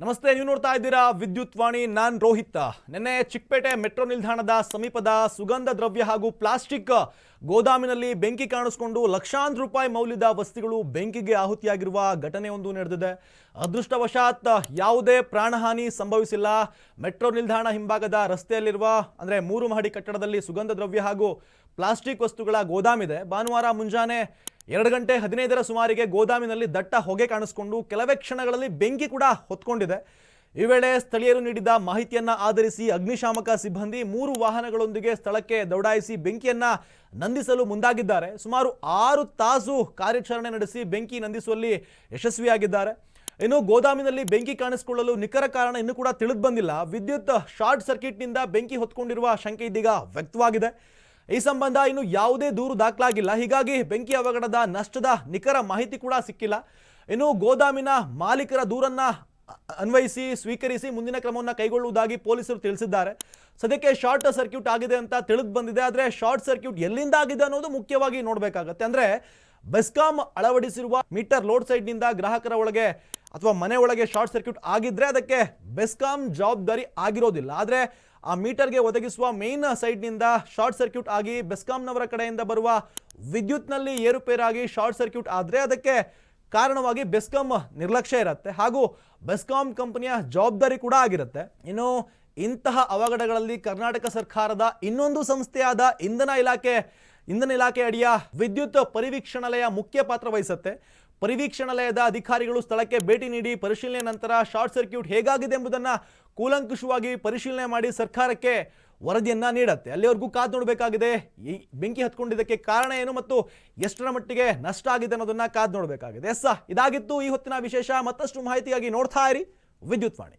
ನಮಸ್ತೆ, ನೀವು ನೋಡ್ತಾ ಇದ್ದೀರಾ ವಿದ್ಯುತ್ ವಾಣಿ, ನಾನ್ ರೋಹಿತ್. ನಿನ್ನೆ ಚಿಕ್ಕಪೇಟೆ ಮೆಟ್ರೋ ನಿಲ್ದಾಣದ ಸಮೀಪದ ಸುಗಂಧ ದ್ರವ್ಯ ಹಾಗೂ ಪ್ಲಾಸ್ಟಿಕ್ ಗೋದಾಮಿನಲ್ಲಿ ಬೆಂಕಿ ಕಾಣಿಸಿಕೊಂಡು ಲಕ್ಷಾಂತರ ರೂಪಾಯಿ ಮೌಲ್ಯದ ವಸ್ತುಗಳು ಬೆಂಕಿಗೆ ಆಹುತಿಯಾಗಿರುವ ಘಟನೆಯೊಂದು ನಡೆದಿದೆ. ಅದೃಷ್ಟವಶಾತ್ ಯಾವುದೇ ಪ್ರಾಣಹಾನಿ ಸಂಭವಿಸಿಲ್ಲ. ಮೆಟ್ರೋ ನಿಲ್ದಾಣ ಹಿಂಭಾಗದ ರಸ್ತೆಯಲ್ಲಿರುವ, ಅಂದ್ರೆ ಮೂರು ಮಹಡಿ ಕಟ್ಟಡದಲ್ಲಿ ಸುಗಂಧ ದ್ರವ್ಯ ಹಾಗೂ ಪ್ಲಾಸ್ಟಿಕ್ ವಸ್ತುಗಳ ಗೋದಾಮಿದೆ. ಭಾನುವಾರ ಮುಂಜಾನೆ ಎರಡು ಗಂಟೆ ಹದಿನೈದರ ಸುಮಾರಿಗೆ ಗೋದಾಮಿನಲ್ಲಿ ದಟ್ಟ ಹೊಗೆ ಕಾಣಿಸಿಕೊಂಡು ಕೆಲವೇ ಕ್ಷಣಗಳಲ್ಲಿ ಬೆಂಕಿ ಕೂಡ ಹೊತ್ಕೊಂಡಿದೆ. ಈ ವೇಳೆ ಸ್ಥಳೀಯರು ನೀಡಿದ ಮಾಹಿತಿಯನ್ನ ಆಧರಿಸಿ ಅಗ್ನಿಶಾಮಕ ಸಿಬ್ಬಂದಿ ಮೂರು ವಾಹನಗಳೊಂದಿಗೆ ಸ್ಥಳಕ್ಕೆ ದೌಡಾಯಿಸಿ ಬೆಂಕಿಯನ್ನ ನಂದಿಸಲು ಮುಂದಾಗಿದ್ದಾರೆ. ಸುಮಾರು ಆರು ತಾಸು ಕಾರ್ಯಾಚರಣೆ ನಡೆಸಿ ಬೆಂಕಿ ನಂದಿಸುವಲ್ಲಿ ಯಶಸ್ವಿಯಾಗಿದ್ದಾರೆ. ಇನ್ನು ಗೋದಾಮಿನಲ್ಲಿ ಬೆಂಕಿ ಕಾಣಿಸಿಕೊಳ್ಳಲು ನಿಖರ ಕಾರಣ ಇನ್ನೂ ಕೂಡ ತಿಳಿದು ಬಂದಿಲ್ಲ. ವಿದ್ಯುತ್ ಶಾರ್ಟ್ ಸರ್ಕ್ಯೂಟ್ನಿಂದ ಬೆಂಕಿ ಹೊತ್ಕೊಂಡಿರುವ ಶಂಕೆ ಇದೀಗ ವ್ಯಕ್ತವಾಗಿದೆ. ಈ ಸಂಬಂಧ ಇನ್ನು ಯಾವುದೇ ದೂರು ದಾಖಲಾಗಿಲ್ಲ. ಹೀಗಾಗಿ ಬೆಂಕಿ ಅವಘಡದ ನಷ್ಟದ ನಿಖರ ಮಾಹಿತಿ ಕೂಡ ಸಿಕ್ಕಿಲ್ಲ. ಇನ್ನು ಗೋದಾಮಿನ ಮಾಲೀಕರ ದೂರನ್ನ ಅನ್ವಯಿಸಿ, ಸ್ವೀಕರಿಸಿ ಮುಂದಿನ ಕ್ರಮವನ್ನು ಕೈಗೊಳ್ಳುವುದಾಗಿ ಪೊಲೀಸರು ತಿಳಿಸಿದ್ದಾರೆ. ಸದ್ಯಕ್ಕೆ ಶಾರ್ಟ್ ಸರ್ಕ್ಯೂಟ್ ಆಗಿದೆ ಅಂತ ತಿಳಿದು ಬಂದಿದೆ. ಆದರೆ ಶಾರ್ಟ್ ಸರ್ಕ್ಯೂಟ್ ಎಲ್ಲಿಂದ ಆಗಿದೆ ಅನ್ನೋದು ಮುಖ್ಯವಾಗಿ ನೋಡಬೇಕಾಗತ್ತೆ. ಅಂದರೆ ಬೆಸ್ಕಾಂ ಅಳವಡಿಸಿರುವ ಮೀಟರ್ ಲೋಡ್ ಸೈಡ್ನಿಂದ ಗ್ರಾಹಕರ ಒಳಗೆ ಅಥವಾ ಮನೆ ಒಳಗೆ ಶಾರ್ಟ್ ಸರ್ಕ್ಯೂಟ್ ಆಗಿದ್ರೆ ಅದಕ್ಕೆ ಬೆಸ್ಕಾಂ ಜವಾಬ್ದಾರಿ ಆಗಿರೋದಿಲ್ಲ. ಆದರೆ ಆ ಮೀಟರ್ಗೆ ಒದಗಿಸುವ ಮೇನ್ ಸೈಡ್ನಿಂದ ಶಾರ್ಟ್ ಸರ್ಕ್ಯೂಟ್ ಆಗಿ ಬೆಸ್ಕಾಂನವರ ಕಡೆಯಿಂದ ಬರುವ ವಿದ್ಯುತ್ನಲ್ಲಿ ಏರುಪೇರಾಗಿ ಶಾರ್ಟ್ ಸರ್ಕ್ಯೂಟ್ ಆದರೆ ಅದಕ್ಕೆ ಕಾರಣವಾಗಿ ಬೆಸ್ಕಾಂ ನಿರ್ಲಕ್ಷ್ಯ ಇರುತ್ತೆ. ಹಾಗೂ ಬೆಸ್ಕಾಂ ಕಂಪನಿಯ ಜವಾಬ್ದಾರಿ ಕೂಡ ಆಗಿರುತ್ತೆ. ಇನ್ನು ಇಂತಹ ಅವಘಡಗಳಲ್ಲಿ ಕರ್ನಾಟಕ ಸರ್ಕಾರದ ಇನ್ನೊಂದು ಸಂಸ್ಥೆಯಾದ ಇಂಧನ ಇಲಾಖೆ ಇಂಧನ ಇಲಾಖೆ ಅಡಿಯ ವಿದ್ಯುತ್ ಪರಿವೀಕ್ಷಣಾಲಯ ಮುಖ್ಯ ಪಾತ್ರ ವಹಿಸುತ್ತೆ. ಪರಿವೀಕ್ಷಣಾಲಯದ ಅಧಿಕಾರಿಗಳು ಸ್ಥಳಕ್ಕೆ ಭೇಟಿ ನೀಡಿ ಪರಿಶೀಲನೆ ನಂತರ ಶಾರ್ಟ್ ಸರ್ಕ್ಯೂಟ್ ಹೇಗಾಗಿದೆ ಎಂಬುದನ್ನು ಕೂಲಂಕುಷವಾಗಿ ಪರಿಶೀಲನೆ ಮಾಡಿ ಸರ್ಕಾರಕ್ಕೆ ವರದಿಯನ್ನ ನೀಡುತ್ತೆ. ಅಲ್ಲಿವರೆಗೂ ಕಾದು ನೋಡಬೇಕಾಗಿದೆ. ಈ ಬೆಂಕಿ ಹತ್ಕೊಂಡಿದ್ದಕ್ಕೆ ಕಾರಣ ಏನು ಮತ್ತು ಎಷ್ಟರ ಮಟ್ಟಿಗೆ ನಷ್ಟ ಆಗಿದೆ ಅನ್ನೋದನ್ನ ಕಾದು ನೋಡಬೇಕಾಗಿದೆ. ಎಸ್ ಇದಾಗಿತ್ತು ಈ ಹೊತ್ತಿನ ವಿಶೇಷ. ಮತ್ತಷ್ಟು ಮಾಹಿತಿಗಾಗಿ ನೋಡ್ತಾ ಇರಿ. ವಿದ್ಯುತ್ ವಾಣಿ.